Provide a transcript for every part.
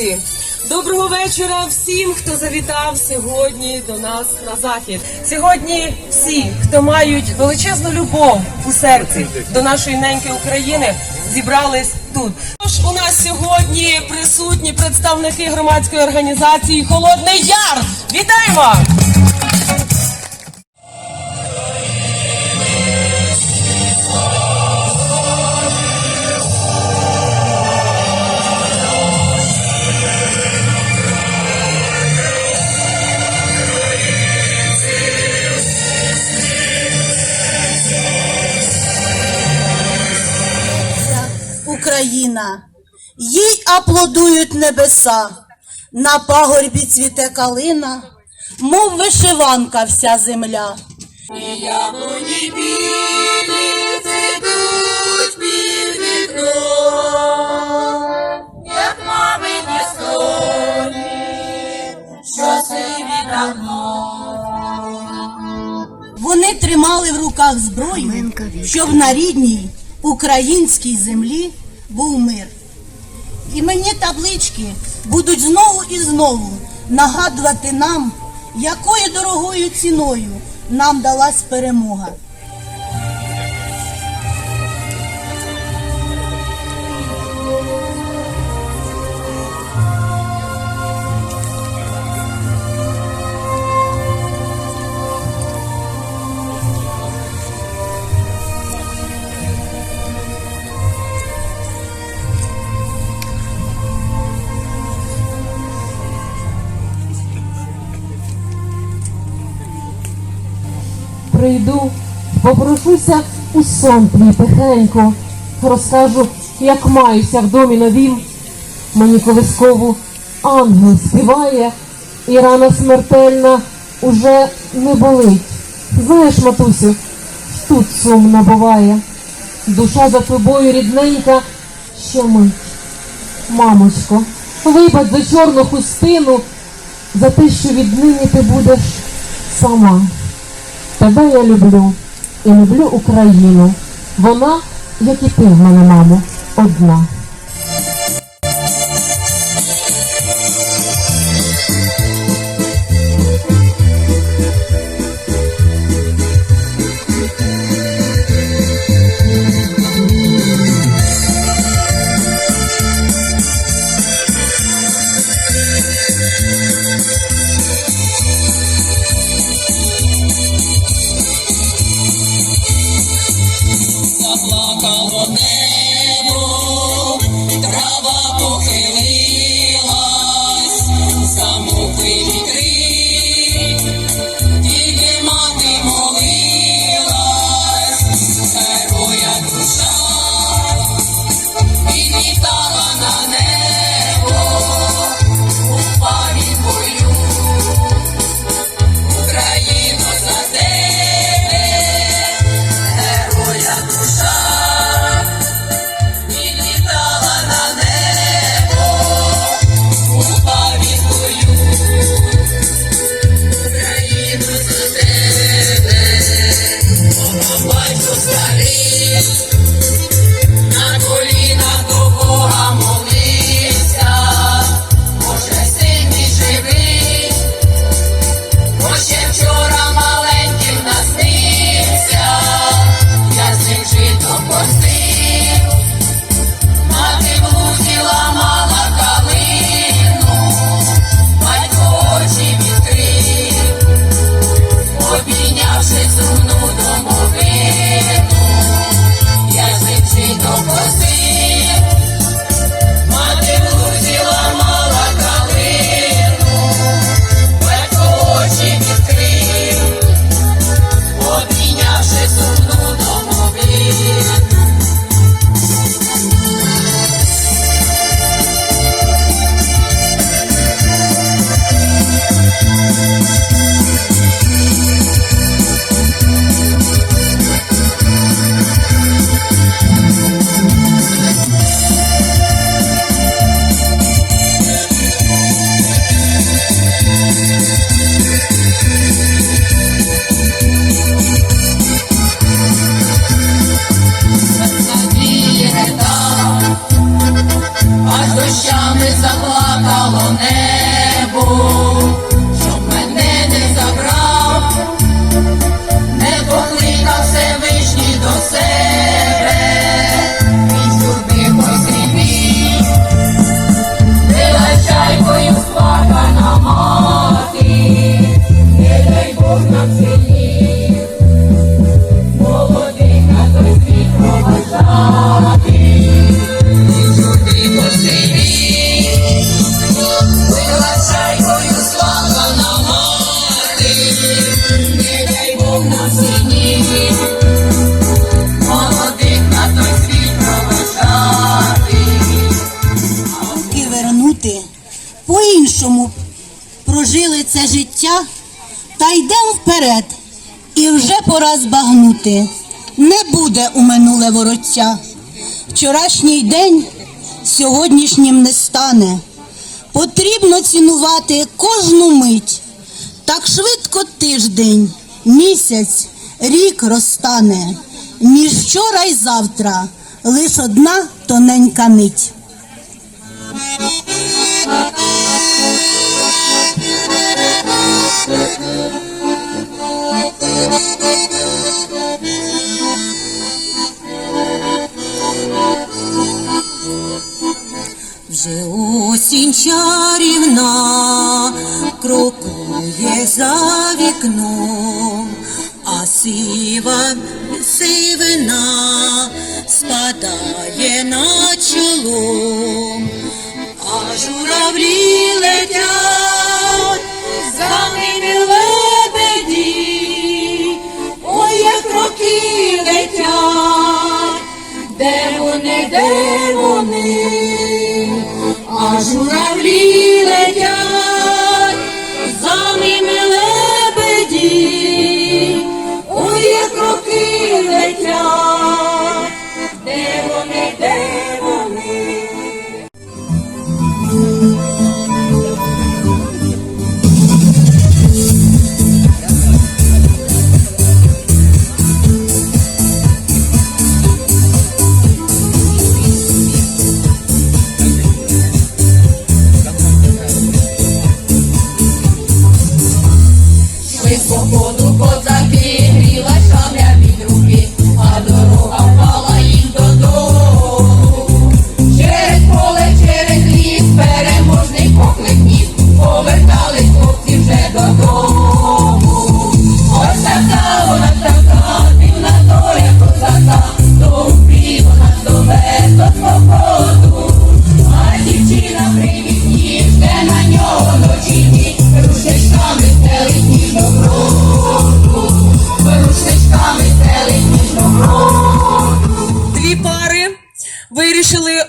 друзі! Доброго вечора всім, хто завітав сьогодні до нас на захід. Сьогодні всі, хто мають величезну любов у серці до нашої неньки України, зібрались тут. Тож у нас сьогодні присутні представники громадської організації Холодний Яр. Вітаємо! Україна, їй аплодують небеса, на пагорбі цвіте калина, мов вишиванка вся земля. Яблуні білі цвітуть під вікном, як мамині скроні, що сиві давно. Вони тримали в руках зброю, щоб на рідній українській землі був мир. І мені таблички будуть знову і знову нагадувати нам, якою дорогою ціною нам далась перемога. Прийду, попрошуся у сон твій тихенько, розкажу, як маюся в домі новім. Мені колискову ангел співає, і рана смертельна уже не болить. Знаєш, матусю, тут сумно буває. Душа за тобою рідненька ще мить. Мамочко, вибач за чорну хустину, за те, що віднині ти будеш сама. Тебе я люблю і люблю Україну. Вона, як і ти в мене, мамо, одна. Молодих на світ проважати. І вернути, по-іншому прожили це життя, та йдемо вперед, і вже пора збагнути. Не буде у минуле вороття. Вчорашній день сьогоднішнім не стане. Потрібно цінувати кожну мить. Так швидко тиждень, місяць, рік розтане. Між вчора й завтра лиш одна тоненька нить. Вже осінь чарівна крокує за вікном, а сива сивина спадає на чоло, а журавлі летять, за ними лебеді, ой, як роки летять, де вони, де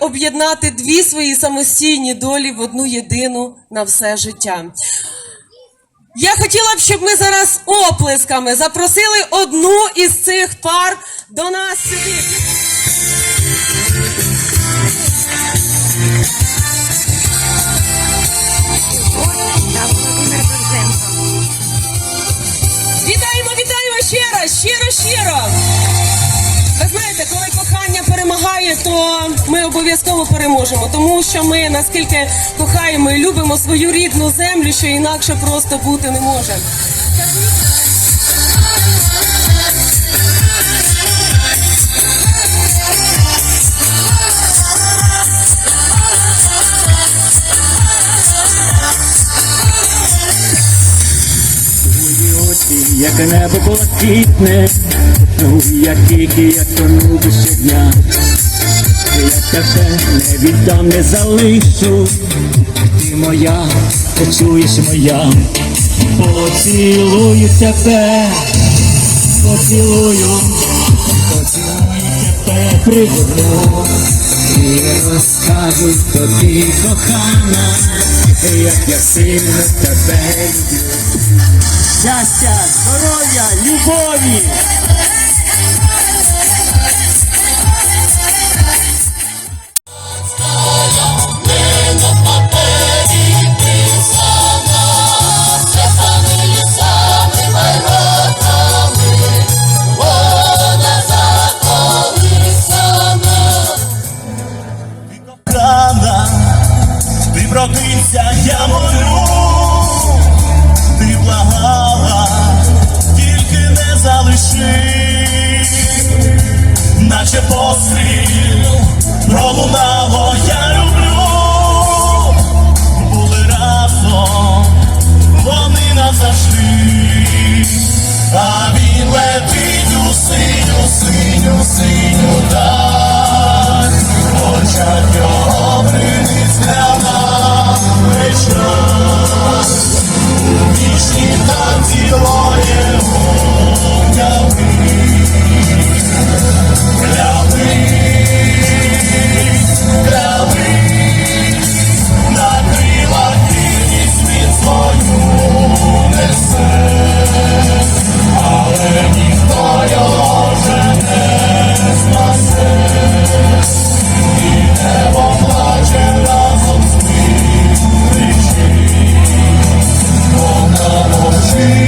об'єднати дві свої самостійні долі в одну єдину на все життя. Я хотіла б, щоб ми зараз оплесками запросили одну із цих пар до нас сюди. То ми обов'язково переможемо, тому що ми наскільки кохаємо і любимо свою рідну землю, що інакше просто бути не може. Як небо блакитне, ну як тільки я тону щодня, тебе не віддам, не залишу, ти моя, почуєш моя, поцілую тебе, поцілую, поцілую тебе, пригорну. І розкажу тобі, кохана, як я сильно тебе люблю. Щастя, здоров'я, любові!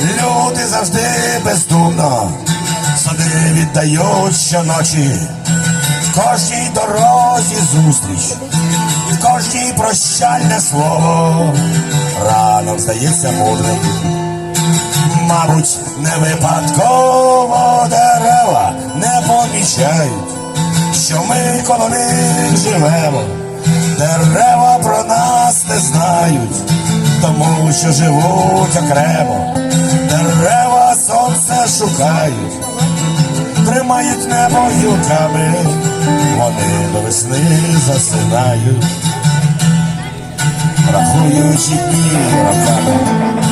люди завжди бездумно, сади віддають щоночі, в кожній дорозі зустріч, в кожній прощальне слово, ранок здається мудрим. Мабуть, не випадково дерева не помічають, що ми коло них живемо. Дерева про нас не знають, тому що живуть окремо. Шукають, тримають небо юками, вони до весни засинають, рахуючи дні роками.